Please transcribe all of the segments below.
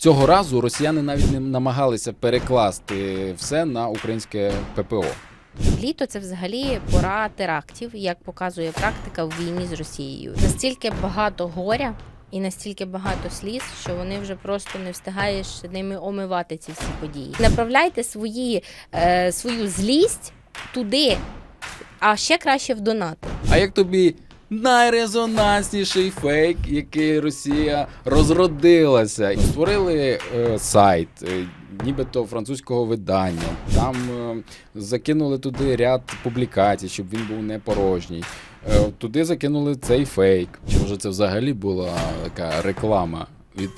Цього разу росіяни навіть не намагалися перекласти все на українське ППО. Літо це взагалі пора терактів, як показує практика в війні з Росією. Настільки багато горя і настільки багато сліз, що вони вже просто не встигаєш ними омивати ці всі події. Направляйте свої, е, свою злість туди, а ще краще в донати. А як тобі найрезонансніший фейк, який Росія розродилася? Створили е, сайт, е, нібито французького видання. Там е, закинули туди ряд публікацій, щоб він був не порожній. Е, туди закинули цей фейк. Чи може це взагалі була така реклама? Від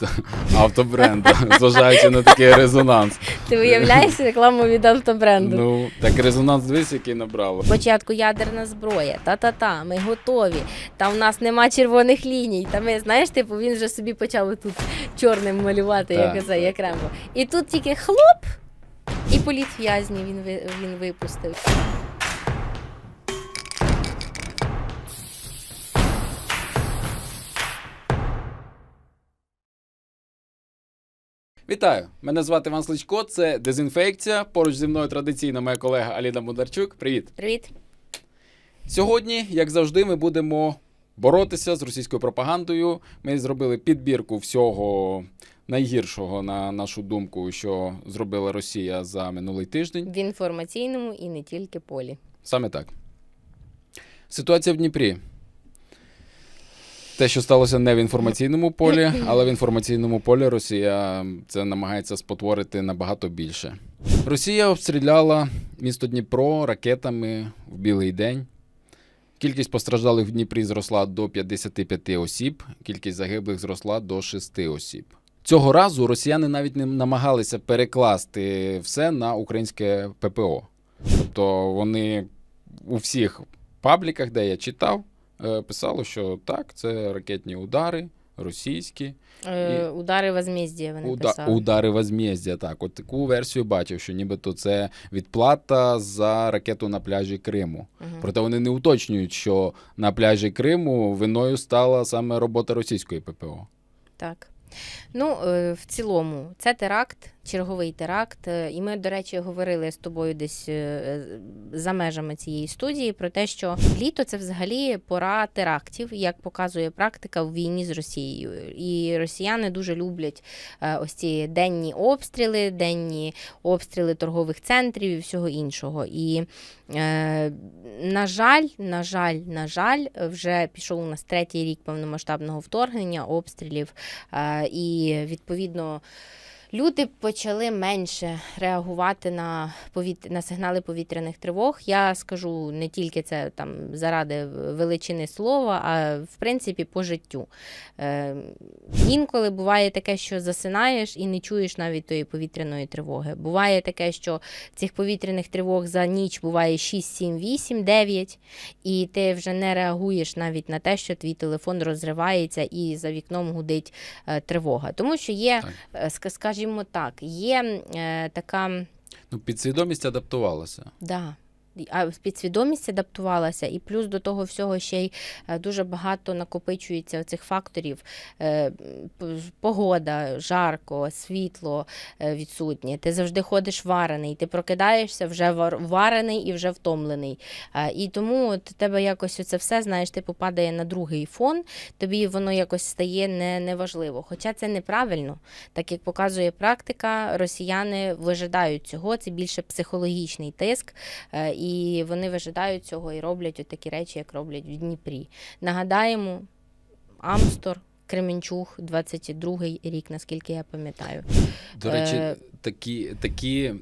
автобренду, зважаючи на такий резонанс. Ти виявляєш рекламу від автобренду. Ну так резонанс дивись, який набрало. Спочатку ядерна зброя, та-та-та, ми готові. Та в нас нема червоних ліній. Та ми, знаєш, типу, він вже собі почав тут чорним малювати, Так, як це, як Рембо. І тут тільки хлоп, і політ в'язні він, він випустив. Вітаю! Мене звати Іван Сличко. Це дезінфекція. Поруч зі мною традиційно моя колега Аліна Бондарчук. Привіт! Привіт. Сьогодні, як завжди, ми будемо боротися з російською пропагандою. Ми зробили підбірку всього найгіршого, на нашу думку, що зробила Росія за минулий тиждень. В інформаційному і не тільки полі. Саме так. Ситуація в Дніпрі. Те, що сталося не в інформаційному полі, але в інформаційному полі Росія це намагається спотворити набагато більше. Росія обстріляла місто Дніпро ракетами в білий день. Кількість постраждалих в Дніпрі зросла до 55 осіб, кількість загиблих зросла до 6 осіб. Цього разу росіяни навіть не намагалися перекласти все на українське ППО. Тобто вони у всіх пабліках, де я читав, писало, що так, це ракетні удари російські, Е, удари возмездія вони уда- писали. удари возмездія, Так, от таку версію бачив, що нібито це відплата за ракету на пляжі Криму. Угу. Проте вони не уточнюють, що на пляжі Криму виною стала саме робота російської ППО. Так. Ну, е, в цілому, це теракт, черговий теракт. Е, І ми, до речі, говорили з тобою десь е, за межами цієї студії про те, що літо це взагалі пора терактів, як показує практика в війні з Росією. І росіяни дуже люблять ось ці денні обстріли, денні обстріли торгових центрів і всього іншого. І на жаль, на жаль, на жаль, вже пішов у нас третій рік повномасштабного вторгнення, обстрілів, е, відповідно. Люди почали менше реагувати на повіт... на сигнали повітряних тривог. Я скажу не тільки це там заради величини слова, а в принципі по життю. Е, інколи буває таке, що засинаєш і не чуєш навіть тої повітряної тривоги. Буває таке, що цих повітряних тривог за ніч буває 6, 7, 8, 9, і ти вже не реагуєш навіть на те, що твій телефон розривається і за вікном гудить е, тривога. Тому що є, Так. Ска- скажімо так, є е, така. Ну, підсвідомість адаптувалася. Да. А підсвідомість адаптувалася, і плюс до того всього ще й е, дуже багато накопичується цих факторів: Е, погода, жарко, світло е, відсутнє. Ти завжди ходиш варений, ти прокидаєшся вже варений і вже втомлений. І тому от тебе якось це все, знаєш, ти попадає на другий фон, тобі воно якось стає не, неважливо. Хоча це неправильно, так як показує практика, росіяни вижидають цього, це більше психологічний тиск. І вони вижидають цього і роблять такі речі, як роблять в Дніпрі. Нагадаємо, Амстор, Кременчуг, 22-й рік, наскільки я пам'ятаю. До речі, Е, такі, такі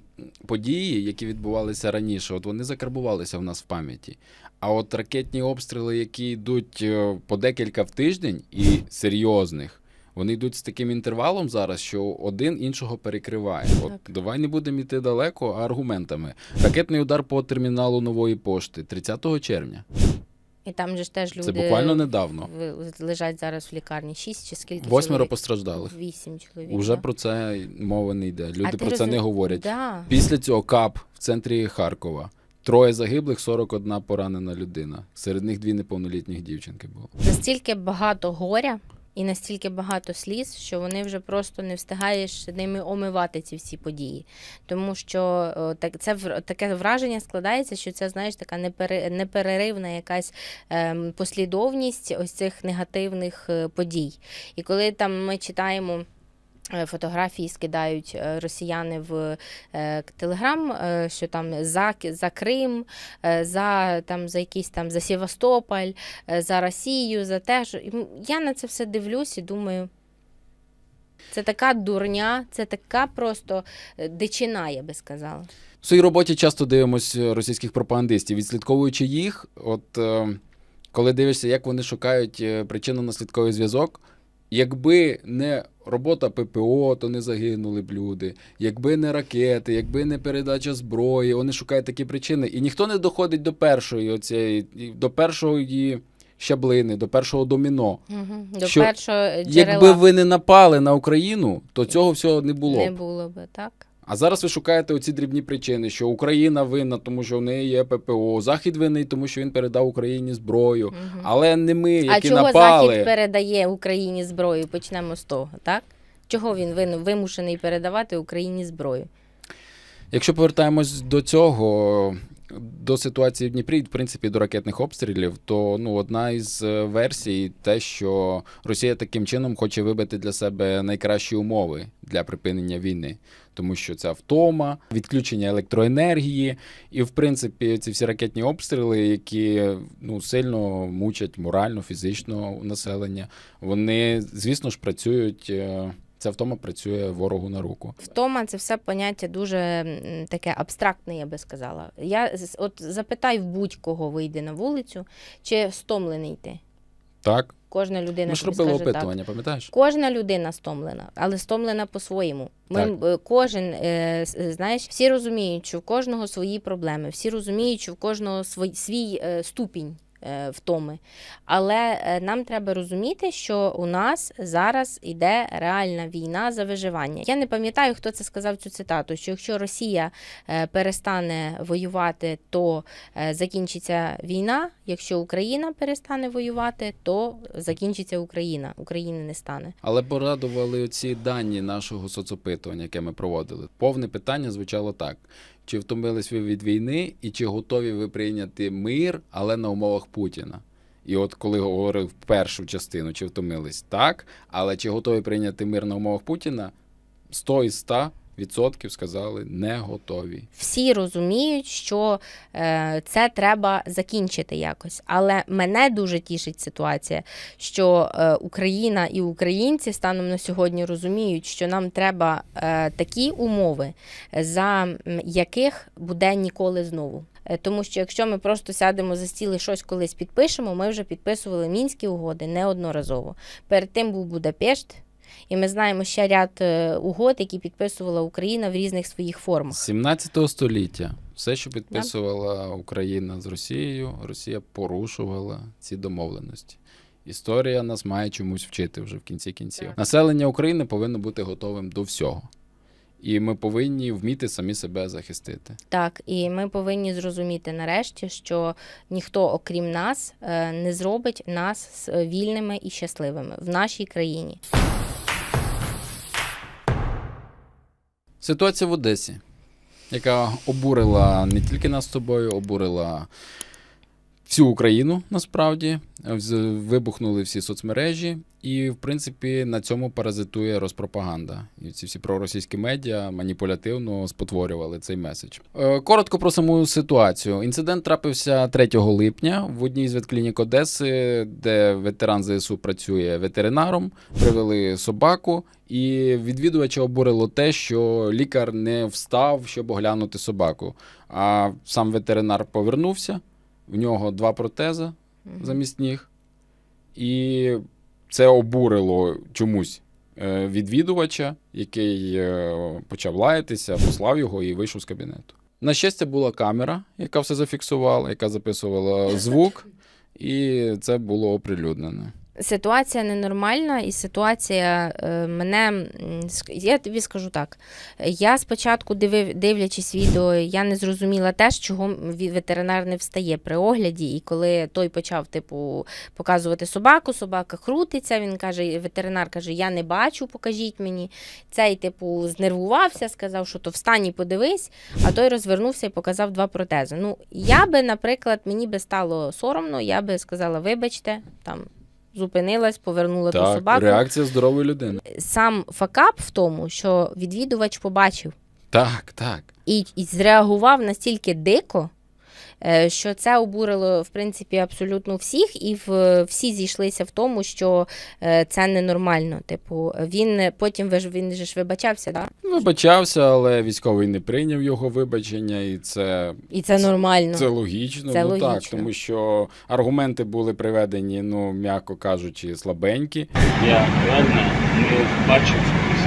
події, які відбувалися раніше, от вони закарбувалися в нас в пам'яті. А от ракетні обстріли, які йдуть е, по декілька в тиждень і серйозних, вони йдуть з таким інтервалом зараз, що один іншого перекриває. От Так. давай не будемо йти далеко, а аргументами. Ракетний удар по терміналу нової пошти 30 червня. І там же ж теж люди Це буквально недавно. лежать зараз в лікарні. Шість чи скільки Восьмеро чоловік? постраждалих. Вісім чоловік. Уже про це мова не йде. Люди А про це не говорять. Да. Після цього КАП в центрі Харкова. Троє загиблих, 41 поранена людина. Серед них дві неповнолітніх дівчинки було. Настільки багато горя і настільки багато сліз, що вони вже просто не встигаєш ними омивати ці всі події. Тому що так, це таке враження складається, що це знаєш така непере- непереривна якась ем, послідовність ось цих негативних е, подій. І коли там ми читаємо. Е, Фотографії скидають е, росіяни в е, Телеграм, що там за, за Крим, за там за якийсь там за Севастополь, за Росію, за те, що я на це все дивлюсь і думаю. Це така дурня, це така просто дичина, я би сказала. В своїй роботі часто дивимось російських пропагандистів, відслідковуючи їх. От коли дивишся, як вони шукають е, причинно-наслідковий зв'язок, якби не робота ППО, то не загинули б люди. Якби не ракети, якби не передача зброї, вони шукають такі причини. І ніхто не доходить до першої оцієї, до першої щаблини, до першого доміно. Угу. До Що, першого джерела Якби ви не напали на Україну, то цього всього не було. б. не було би, так? А зараз ви шукаєте оці дрібні причини, що Україна винна, тому що в неї є ППО, Захід винний, тому що він передав Україні зброю. Угу. Але не ми, А чого напали. Захід передає Україні зброю? Почнемо з того, так? Чого він вин- вимушений передавати Україні зброю? Якщо повертаємось до цього, до ситуації в Дніпрі, в принципі, до ракетних обстрілів, то ну, одна із е, версій те, що Росія таким чином хоче вибити для себе найкращі умови для припинення війни. Тому що ця втома, відключення електроенергії, і, в принципі, ці всі ракетні обстріли, які ну, сильно мучать морально, фізично населення, вони, звісно ж, працюють. Е, Ця втома працює ворогу на руку. Втома це все поняття дуже таке абстрактне, я би сказала. Я от запитай в будь-кого вийде на вулицю, чи стомлений ти. Так, Кожна людина ми ж робили скаже так. опитування, пам'ятаєш? Кожна людина стомлена, але стомлена по-своєму. Ми Так. е, кожен е, знаєш, всі розуміють, що в кожного свої проблеми, всі розуміють, що в кожного свій, свій е, ступінь. Е, Втоми, але е, нам треба розуміти, що у нас зараз іде реальна війна за виживання. Я не пам'ятаю, хто це сказав цю цитату: що якщо Росія е, перестане воювати, то закінчиться війна. Якщо Україна перестане воювати, то закінчиться Україна. України не стане. Але порадували оці дані нашого соцопитування, яке ми проводили. Повне питання звучало так: чи втомились ви від війни, і чи готові ви прийняти мир, але на умовах Путіна? І от коли говорив першу частину, чи втомились так, але чи готові прийняти мир на умовах Путіна, 100 із 100 відсотків сказали не готові. Всі розуміють, що е, це треба закінчити якось. Але мене дуже тішить ситуація, що е, Україна і українці станом на сьогодні розуміють, що нам треба е, такі умови, за яких буде ніколи знову. Е, Тому що якщо ми просто сядемо за стіл і щось колись підпишемо, ми вже підписували мінські угоди неодноразово. Перед тим був Будапешт. І ми знаємо ще ряд е, угод, які підписувала Україна в різних своїх формах. З 17 століття все, що підписувала Україна з Росією, Росія порушувала ці домовленості. Історія нас має чомусь вчити вже в кінці кінців. Населення України повинно бути готовим до всього. І ми повинні вміти самі себе захистити. Так, і ми повинні зрозуміти нарешті, що ніхто, окрім нас, е, не зробить нас вільними і щасливими в нашій країні. Ситуація в Одесі, яка обурила не тільки нас з тобою, обурила всю Україну насправді. Вибухнули всі соцмережі, і, в принципі, на цьому паразитує розпропаганда. І ці всі проросійські медіа маніпулятивно спотворювали цей меседж. Е, Коротко про саму ситуацію. Інцидент трапився 3 липня в одній з ветклінік Одеси, де ветеран ЗСУ працює ветеринаром. Привели собаку, і відвідувача обурило те, що лікар не встав, щоб оглянути собаку. А сам ветеринар повернувся. В нього два протези замість ніг. І це обурило чомусь е, відвідувача, який е, почав лаятися, послав його і вийшов з кабінету. На щастя, була камера, яка все зафіксувала, яка записувала звук, і це було оприлюднено. Ситуація ненормальна, і ситуація е, мене. Я тобі скажу так. Я спочатку дивив, дивлячись відео, я не зрозуміла теж, чого ветеринар не встає при огляді. І коли той почав, типу, показувати собаку, собака крутиться. Він каже, ветеринар каже: Я не бачу, покажіть мені. Цей, типу, знервувався, сказав, що то встань і подивись, а той розвернувся і показав два протези. Ну, я би, наприклад, мені би стало соромно, я би сказала, вибачте, там. Зупинилась, повернула ту Так, собаку. реакція здорової людини. Сам факап в тому, що відвідувач побачив Так, так. і, і зреагував настільки дико, що це обурило в принципі абсолютно всіх, і в, всі зійшлися в тому, що е, це ненормально. Типу, він потім ви ж- він же ж вибачався, да? Вибачався, але військовий не прийняв його вибачення, і це, і це нормально. це логічно. Це ну так, тому що аргументи були приведені, ну м'яко кажучи, слабенькі. Я реально не бачив,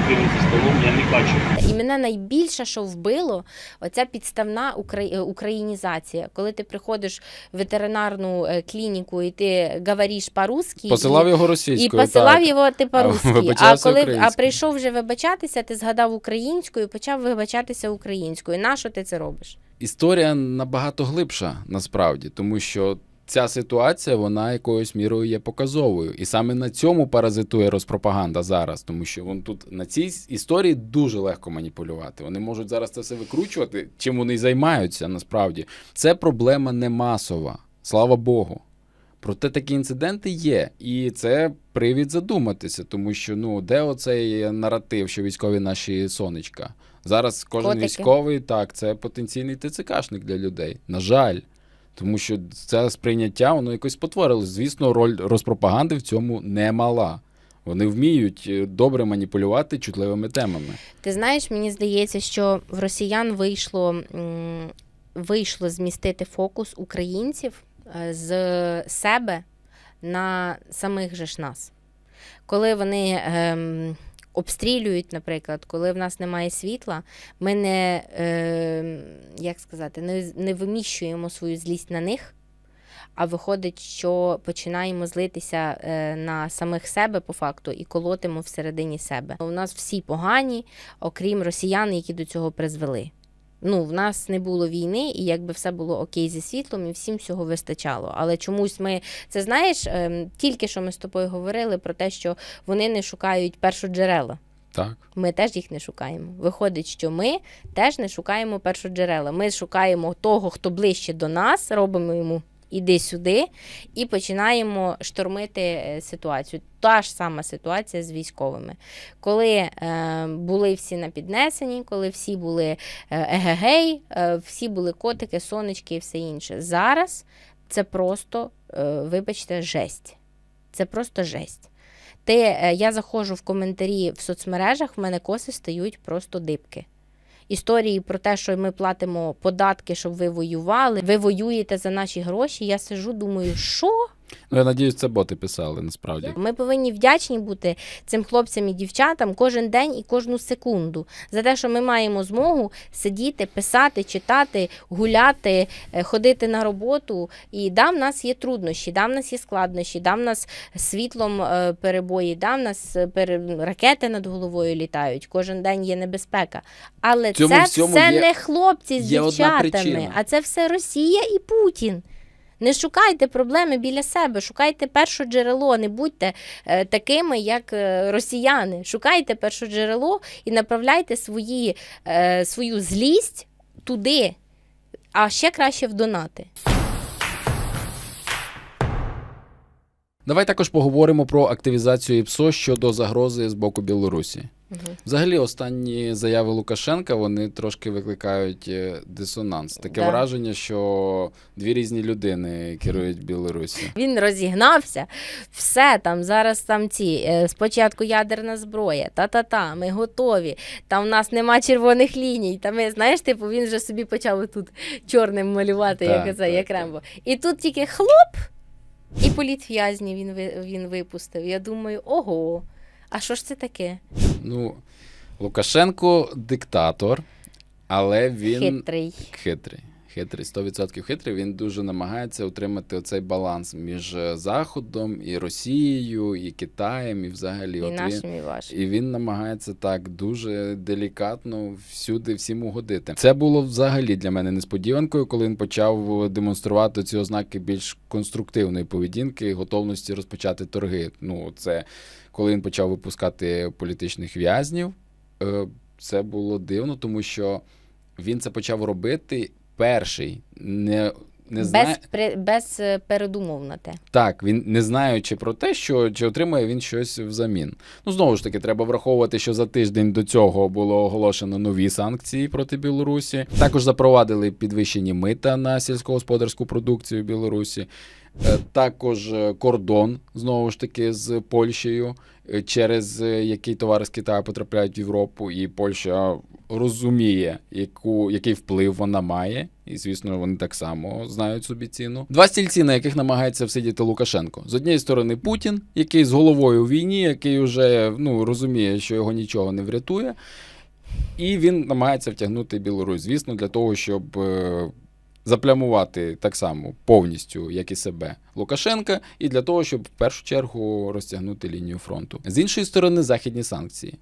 сиділи за столом, я не бачив. І мене найбільше, що вбило, оця підставна е, українізація. Коли ти приходиш в ветеринарну е, клініку і ти говориш по-русски, Посилав і, його і російською. посилав так. його ти по-русски. А, вибачався коли а прийшов вже вибачатися, ти згадав українською, почав вибачатися українською. Нащо ти це робиш? Історія набагато глибша насправді, тому що ця ситуація вона якоюсь мірою є показовою. І саме на цьому паразитує розпропаганда зараз, тому що вон тут на цій історії дуже легко маніпулювати. Вони можуть зараз це все викручувати, чим вони й займаються насправді. Це проблема не масова, слава Богу. Проте такі інциденти є, і це привід задуматися, тому що ну де оцей наратив, що військові наші сонечка. Зараз кожен Котики. військовий так, це потенційний ТЦКшник для людей. На жаль. Тому що це сприйняття воно якось спотворилось. Звісно, роль розпропаганди в цьому немала. Вони вміють е, добре маніпулювати чутливими темами. Ти знаєш, мені здається, що в росіян вийшло, вийшло змістити фокус українців е, з себе на самих же ж нас. Коли вони ем, обстрілюють, наприклад, коли в нас немає світла, ми не, е, як сказати, не, не виміщуємо свою злість на них. А виходить, що починаємо злитися е, на самих себе по факту і колотимо всередині себе. У нас всі погані, окрім росіян, які до цього призвели. Ну, в нас не було війни, і якби все було окей зі світлом, і всім всього вистачало. Але чомусь ми це знаєш, ем, тільки що ми з тобою говорили про те, що вони не шукають першоджерела. Так. Ми теж їх не шукаємо. Виходить, що ми теж не шукаємо першоджерела. Ми шукаємо того, хто ближче до нас, робимо йому іди сюди, і починаємо штормити е, ситуацію. Та ж сама ситуація з військовими. Коли е, були всі на піднесенні, коли всі були е, егегей, е, всі були котики, сонечки і все інше. Зараз це просто, е, вибачте, жесть. Це просто жесть. Ти, е, я заходжу в коментарі в соцмережах, в мене коси стають просто дибки. Історії про те, що ми платимо податки, щоб ви воювали, ви воюєте за наші гроші. Я сижу, думаю, що? Ну, я надіюсь, це боти писали насправді. Ми повинні вдячні бути цим хлопцям і дівчатам кожен день і кожну секунду за те, що ми маємо змогу сидіти, писати, читати, гуляти, е, ходити на роботу. І да, в нас є труднощі, да, в нас є складнощі, да, в нас світлом е, перебої, да, в нас е, ракети над головою літають. Кожен день є небезпека. Але Цьому це все є- не хлопці з є дівчатами, а це все Росія і Путін. Не шукайте проблеми біля себе, шукайте перше джерело, не будьте е, такими, як е, росіяни. Шукайте перше джерело і направляйте свої, е, свою злість туди, а ще краще в донати. Давай також поговоримо про активізацію ІПСО щодо загрози з боку Білорусі. Взагалі, останні заяви Лукашенка вони трошки викликають е, дисонанс. Таке Да. враження, що дві різні людини керують Білорусі. Він розігнався, все там зараз там ці е, спочатку ядерна зброя, та-та-та, ми готові. Там в нас нема червоних ліній. Та ми, знаєш, типу, він вже собі почав тут чорним малювати, Так, як це, як так. Рембо. І тут тільки хлоп, і політв'язні він, він випустив. Я думаю, ого, а що ж це таке? Ну, Лукашенко диктатор, але він Хитрий. хитрий. Хитрий, 100% хитрий. Він дуже намагається утримати оцей баланс між е, Заходом і Росією, і Китаєм, і взагалі. І От він, і вашим. і він намагається так дуже делікатно всюди всім угодити. Це було взагалі для мене несподіванкою, коли він почав демонструвати ці ознаки більш конструктивної поведінки, готовності розпочати торги. Ну, це коли він почав випускати політичних в'язнів. Е, Це було дивно, тому що він це почав робити перший. Не, не знає... Без, при- без е, передумов на те. Так, він не знаючи про те, що чи отримає він щось взамін. Ну знову ж таки, треба враховувати, що за тиждень до цього було оголошено нові санкції проти Білорусі. Також запровадили підвищені мита на сільськогосподарську продукцію Білорусі. Е, Також е, кордон знову ж таки з Польщею, через який товари з Китаю потрапляють в Європу, і Польща розуміє, яку, який вплив вона має, і звісно, вони так само знають собі ціну. Два стільці, на яких намагається всидіти Лукашенко. З однієї сторони, Путін, який з головою в війні, який вже ну розуміє, що його нічого не врятує. І він намагається втягнути Білорусь, звісно, для того, щоб е, заплямувати так само повністю, як і себе Лукашенка, і для того, щоб в першу чергу розтягнути лінію фронту. З іншої сторони, західні санкції.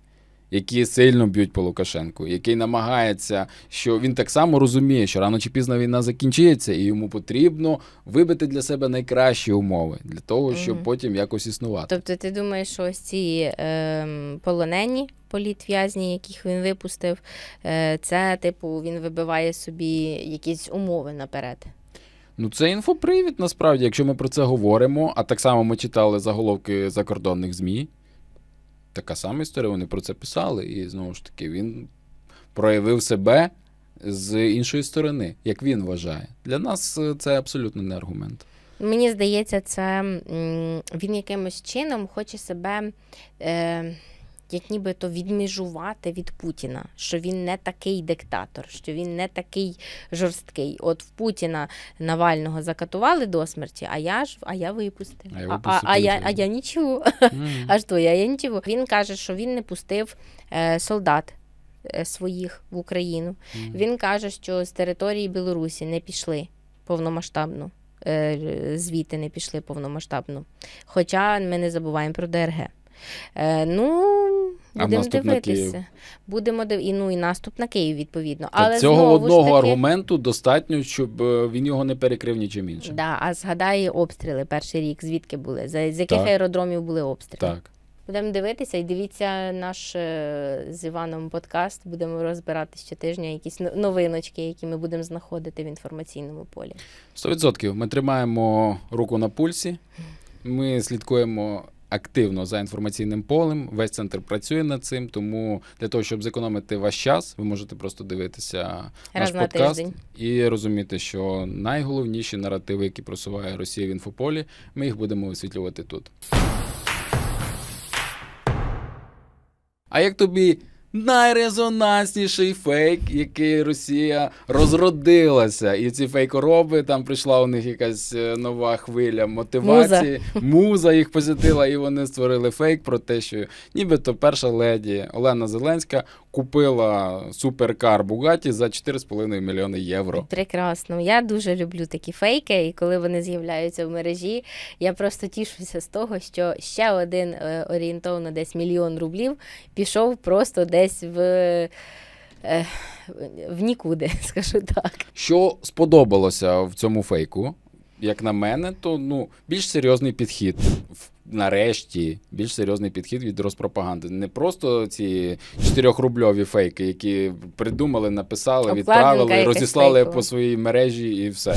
Які сильно б'ють по Лукашенку, який намагається, що він так само розуміє, що рано чи пізно війна закінчиться, і йому потрібно вибити для себе найкращі умови для того, щоб Мгм. потім якось існувати. Тобто ти думаєш, що ось ці ем, полонені політв'язні, яких він випустив, е, це, типу, він вибиває собі якісь умови наперед. Ну, це інфопривід, насправді, якщо ми про це говоримо, а так само ми читали заголовки закордонних ЗМІ. Така сама історія, вони про це писали, і знову ж таки, він проявив себе з іншої сторони, як він вважає. Для нас е, це абсолютно не аргумент. Мені здається, це він якимось чином хоче себе. Е, як нібито відміжувати від Путіна, що він не такий диктатор, що він не такий жорсткий. От в Путіна Навального закатували до смерті, а я ж а я випустив. А я а, випустив а, я, а я нічого. Мгм. А що я, я нічого. Він каже, що він не пустив е, солдат е, своїх в Україну. Мгм. Він каже, що з території Білорусі не пішли повномасштабно. е, Звідти не пішли повномасштабно. Хоча ми не забуваємо про ДРГ. Е, ну, А будемо дивитися. Будемо див... і, ну, і наступ на Київ, відповідно. Та Але цього знову одного ж таки, аргументу достатньо, щоб е, він його не перекрив нічим іншим. Да, а згадай обстріли перший рік, звідки були? За, з яких Так. аеродромів були обстріли? Так. Будемо дивитися і дивіться наш е, з Іваном подкаст. Будемо розбирати щотижня якісь новиночки, які ми будемо знаходити в інформаційному полі. 100%. Ми тримаємо руку на пульсі. Ми слідкуємо активно за інформаційним полем. Весь центр працює над цим. Тому для того, щоб зекономити ваш час, ви можете просто дивитися Раз наш на подкаст тиждень. і розуміти, що найголовніші наративи, які просуває Росія в інфополі, ми їх будемо висвітлювати тут. А як тобі найрезонансніший фейк, який Росія розродилася? І ці фейкороби, там прийшла у них якась е, нова хвиля мотивації. Муза. їх посітила, і вони створили фейк про те, що нібито перша леді Олена Зеленська купила суперкар Бугаті за 4,5 мільйони євро. Прекрасно. Я дуже люблю такі фейки, і коли вони з'являються в мережі, я просто тішуся з того, що ще один е, орієнтовно десь мільйон рублів пішов просто десь в, е, в нікуди, скажу так. Що сподобалося в цьому фейку, як на мене, то ну більш серйозний підхід. Нарешті більш серйозний підхід від Роспропаганди. Не просто ці 4-рубльові фейки, які придумали, написали, відправили, розіслали по своїй мережі і все.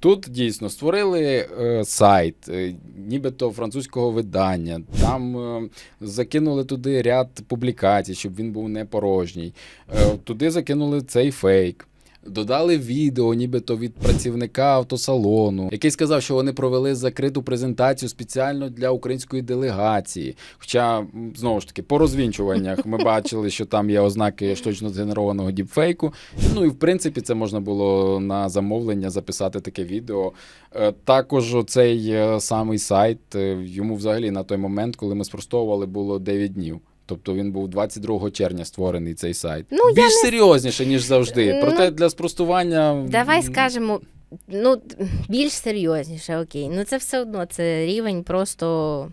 Тут дійсно створили е, сайт, е, нібито французького видання. Там е, закинули туди ряд публікацій, щоб він був не порожній. Е, туди закинули цей фейк. Додали відео, нібито від працівника автосалону, який сказав, що вони провели закриту презентацію спеціально для української делегації. Хоча, знову ж таки, по розвінчуваннях ми бачили, що там є ознаки штучно згенерованого діпфейку. Ну і в принципі це можна було на замовлення записати таке відео. Е, Також цей самий сайт е, йому взагалі на той момент, коли ми спростовували, було 9 днів. Тобто він був 22 червня створений цей сайт. Ну, я Більш серйозніше, ніж завжди. Ну, Проте для спростування. Давай скажемо. Ну, більш серйозніше, окей. Ну це все одно це рівень просто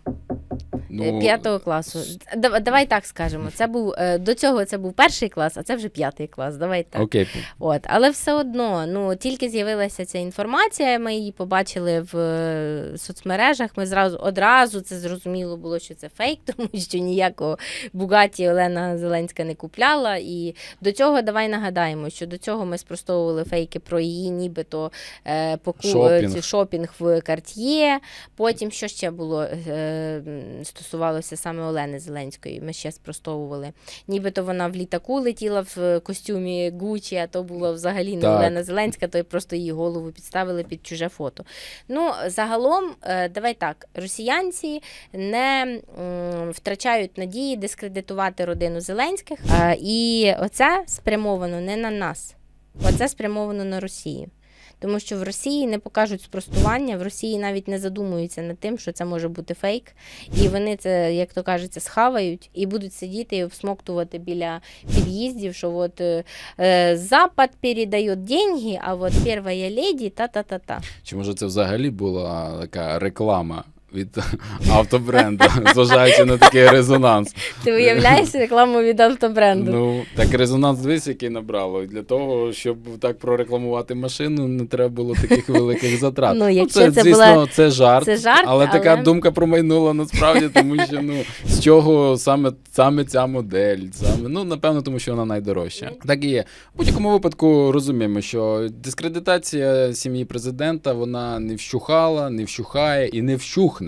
ну, е, п'ятого класу. Дав- Давай так скажемо. Це був е, до цього це був перший клас, а це вже п'ятий клас. Давай так. Окей, От, але все одно, ну тільки з'явилася ця інформація, ми її побачили в е, соцмережах. Ми зразу одразу це зрозуміло було, що це фейк, тому що ніякого Бугаті Олена Зеленська не купляла. І до цього давай нагадаємо, що до цього ми спростовували фейки про її, нібито е, поку... Шопінг. шопінг в Карт'є. Потім що ще було е, м, стосувалося саме Олени Зеленської. Ми ще спростовували. Нібито вона в літаку летіла в костюмі Гучі, а то було взагалі не Так. Олена Зеленська, то просто її голову підставили під чуже фото. Ну, загалом, е, давай так, росіянці не втрачають надії дискредитувати родину Зеленських. Е, І оце спрямовано не на нас, оце спрямовано на Росію. Тому що в Росії не покажуть спростування, в Росії навіть не задумуються над тим, що це може бути фейк. І вони це, як то кажеться, схавають і будуть сидіти і обсмоктувати біля під'їздів, що от е, е, Запад передає деньги, а от перша леді та-та-та-та. Чи може це взагалі була така реклама від автобренду, зважаючи на такий резонанс? Ти уявляєш рекламу від автобренду? Ну, так резонанс дивись, який набрало. І для того, щоб так прорекламувати машину, не треба було таких великих затрат. Ну, якщо це, це звісно, була- це жарт, це жарт, але, така але- думка промайнула насправді, тому що ну з чого саме, саме ця модель, саме ну напевно, тому що вона найдорожча. Так і є. В будь-якому випадку розуміємо, що дискредитація сім'ї президента вона не вщухала, не вщухає і не вщухне.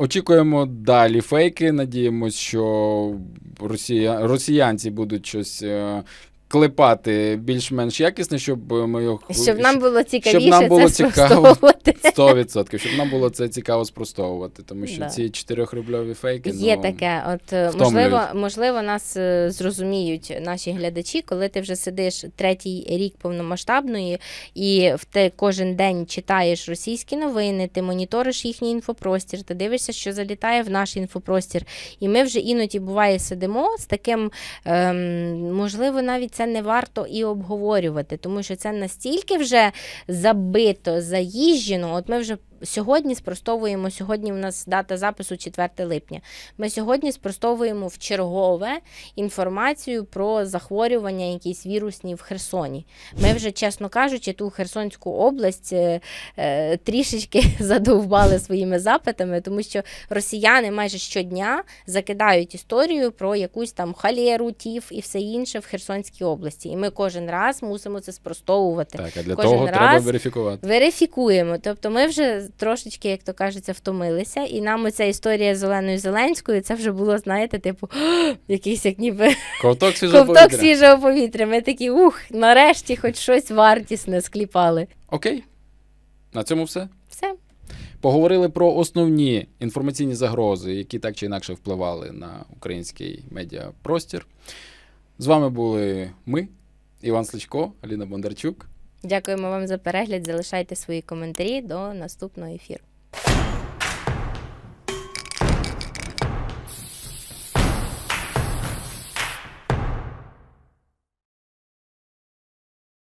Очікуємо далі фейки. Надіємось, що росія... росіянці будуть щось е, клепати більш-менш якісне, щоб ми його Щоб нам було цікавіше нам було це цікаво. спростовувати. 100%, щоб нам було це цікаво спростовувати, тому що Да. ці 4-рубльові фейки Є ну, таке, от е, втомлюють. можливо, можливо, нас е, зрозуміють наші глядачі, коли ти вже сидиш третій рік повномасштабної і в те кожен день читаєш російські новини, ти моніториш їхній інфопростір, ти дивишся, що залітає в наш інфопростір. І ми вже іноді буває сидимо з таким, ем, можливо, навіть це не варто і обговорювати, тому що це настільки вже забито, заїжджено. От ми вже сьогодні спростовуємо. Сьогодні в нас дата запису 4 липня. Ми сьогодні спростовуємо в чергове інформацію про захворювання, якісь вірусні в Херсоні. Ми вже, чесно кажучи, ту Херсонську область е, е, трішечки задовбали своїми запитами, тому що росіяни майже щодня закидають історію про якусь там халєру, тіф і все інше в Херсонській області. І ми кожен раз мусимо це спростовувати. Так, а для Кожен того раз треба верифікувати. Верифікуємо. Тобто ми вже трошечки, як то кажеться, втомилися, і нам оця історія з Оленою Зеленською, це вже було, знаєте, типу, якийсь як ніби Ковток свіжого ковток повітря. свіжого повітря. Ми такі, ух, нарешті хоч щось вартісне скліпали. Окей. На цьому все. Все. Поговорили про основні інформаційні загрози, які так чи інакше впливали на український медіапростір. З вами були ми, Іван Сличко, Аліна Бондарчук. Дякуємо вам за перегляд. Залишайте свої коментарі до наступного ефіру.